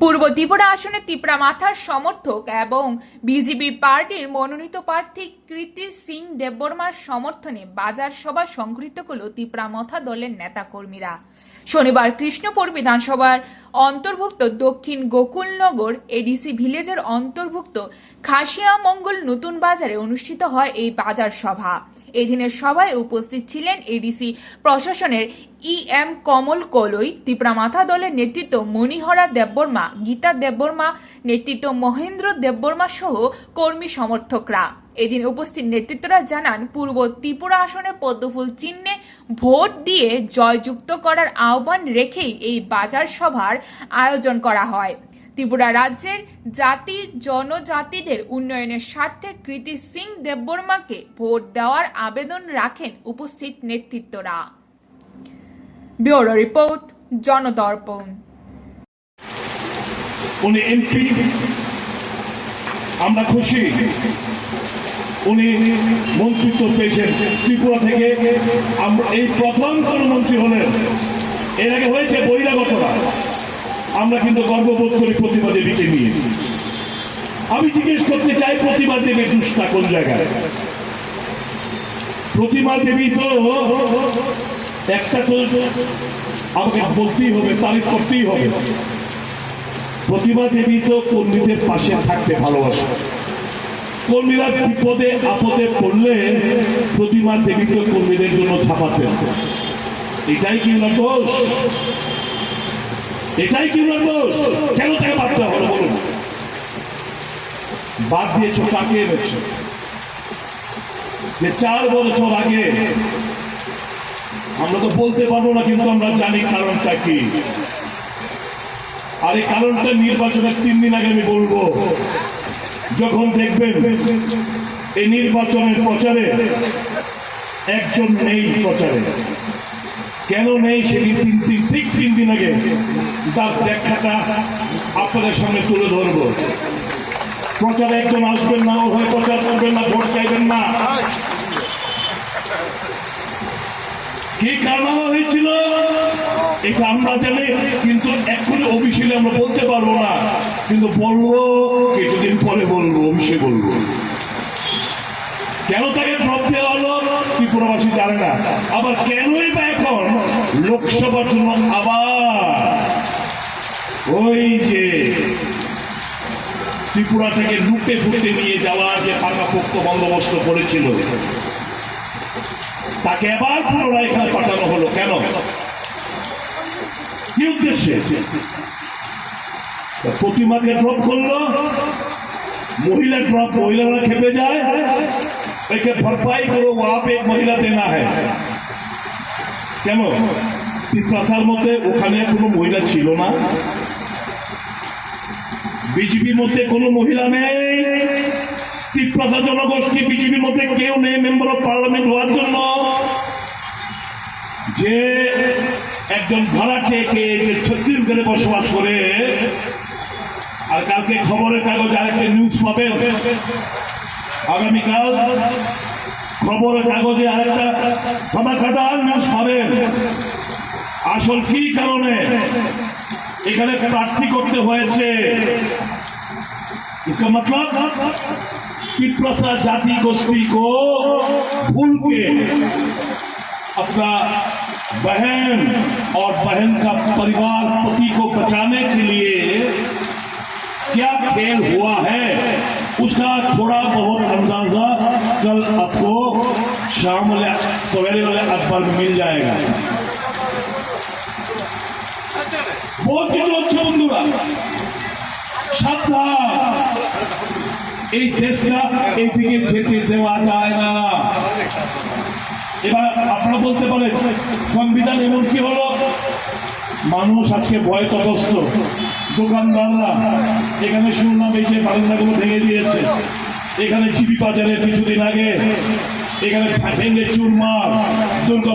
পূর্ব ত্রিপুরা আসনে তিপ্রা মাথার সমর্থক এবং বিজেপি পার্টির মনোনীত প্রার্থী কৃতি সিং দেববর্মার সমর্থনে বাজার সভা সংগৃহীত করল তিপ্রা মথা দলের নেতাকর্মীরা। শনিবার কৃষ্ণপুর বিধানসভার অন্তর্ভুক্ত দক্ষিণ গোকুলনগর এডিসি ভিলেজের অন্তর্ভুক্ত খাসিয়া মঙ্গল নতুন বাজারে অনুষ্ঠিত হয় এই বাজার সভা। এদিনের সভায় উপস্থিত ছিলেন এডিসি প্রশাসনের ই এম কমল কলই, ত্রিপুরা তিপ্রামাথা দলের নেতৃত্ব মণিহরা দেববর্মা, গীতা দেববর্মা, নেতৃত্ব মহেন্দ্র দেববর্মা সহ কর্মী সমর্থকরা। এদিন উপস্থিত নেতৃত্বরা জানান, পূর্ব ত্রিপুরা আসনের পদ্মফুল চিহ্নে ভোট দিয়ে জয়যুক্ত করার আহ্বান রেখেই এই বাজার সভার আয়োজন করা হয়। ত্রিপুরা রাজ্যের জাতি, জনজাতিদের উন্নয়নের স্বার্থে কৃতি সিং দেববর্মাকে ভোট দেওয়ার আবেদন রাখেন উপস্থিত নেতৃত্বরা। ব্যুরো রিপোর্ট, জনদর্পণ। উনি এমপি, আমরা খুশি। উনি মন্ত্রিত্ব পেয়েছেন। ত্রিপুরা থেকে আমরা এই প্রথম কোন মন্ত্রী হলেন। এর আগে হয়েছে বহিরাগতরা। আমরা কিন্তু গর্ববোধ করি প্রতিভা দেবীকে নিয়ে আমি জিজ্ঞেস করতে চাই প্রতিমা দেবীর দুষ্টা কোন জায়গায়? প্রতিমা দেবী তো একটা তো আমাকে বলতেই হবে তারিফ করতেই হবে। প্রতিমা দেবী তো কর্মীদের পাশে থাকতে ভালোবাসে। কর্মীরা বিপদে, আপদে পড়লে প্রতিমা দেবী তো কর্মীদের জন্য ছাপাতেন এটাই কি ওনার দোষ? এটাই কি দোষ কেন তাকে বাদ দেওয়া হলো? বাদ দিয়েছ কাকে এনেছো? যে চার বছর আগে আমরা তো বলতে পারব না, কিন্তু আমরা জানি কারণটা কি। আর এই কারণটা নির্বাচনের তিন দিন আগে আমি বলব, যখন দেখবেন এই নির্বাচনের প্রচারে একজন নেই প্রচারে। কেন নেই সেদিন তিন তিন ঠিক তিন দিন আগে? তার ব্যাখ্যাটা আপনাদের সামনে তুলে ধরবো। প্রচারে একজন আসবেন না ও হয়ে প্রচার করবেন না, ভোট চাইবেন না। কি কারণে হয়েছিল? এটা আমরা জানি, কিন্তু এক্ষুনি অফিসিয়ালি আমরা বলতে পারব না। কিন্তু বলব, কিছুদিন পরে বলব অফিসে বলব। কেন তাকে ড্রপ দেওয়া হলো? ত্রিপুরাবাসী জানে না। আবার কেনই বা লোকসভা চুনাব আবার ওই যে ত্রিপুরা থেকে লুটে ফুটে নিয়ে যাওয়ার যে পাকাপোক্ত বন্দোবস্ত করেছিল, তাকে আবার পুনরায় এখানে পাঠানো হলো কেন? কি উদ্দেশ্যে? প্রতিমাকে ড্রপ করল, মহিলা ড্রপ, মহিলারা খেপে যায়, একে ভরপাই করো ওয়া মহিলা দেনা হ্যাঁ। কেন? তিপ্রাসার মধ্যে ওখানে কোনো মহিলা ছিল না। বিজেপির মধ্যে কোনো মহিলা নেই। তিপ্রাসা জনগোষ্ঠী বিজেপির মধ্যে কেউ নেই মেম্বার অফ পার্লামেন্ট হওয়ার জন্য। যে একজন ভাড়াটে কে যে ছত্তিশগড়ে বসবাস করে, আর কালকে খবরের কাগজ আরেকটা নিউজ পাবেন আগামীকাল খবরের কাগজে আরেকটা খাটা নিউজ পাবেন। আসল কি কারণে এখানে প্রার্থী করতে হয়েছে इसका मतलब पितृसा जाति गोष्ठी को भूल के अपना बहन और बहन का परिवार पति को बचाने के लिए क्या खेल हुआ है उसका थोड़ा बहुत अंदाजा कल आपको शाम वाले सवेरे বহুত কিছু এই দেশটা যেতে দেওয়া যায় না। এবার আপনারা বলতে পারেন, সংবিধান এমন কি হলো? মানুষ আজকে ভয় তটস্থ দোকানদাররা এখানে শুনলাম এই যে বারান্দাগুলো ভেঙে দিয়েছে। এখানে জিবি বাজারে কিছুদিন আগে এখানে ভেঙে চুরমা দুর্গা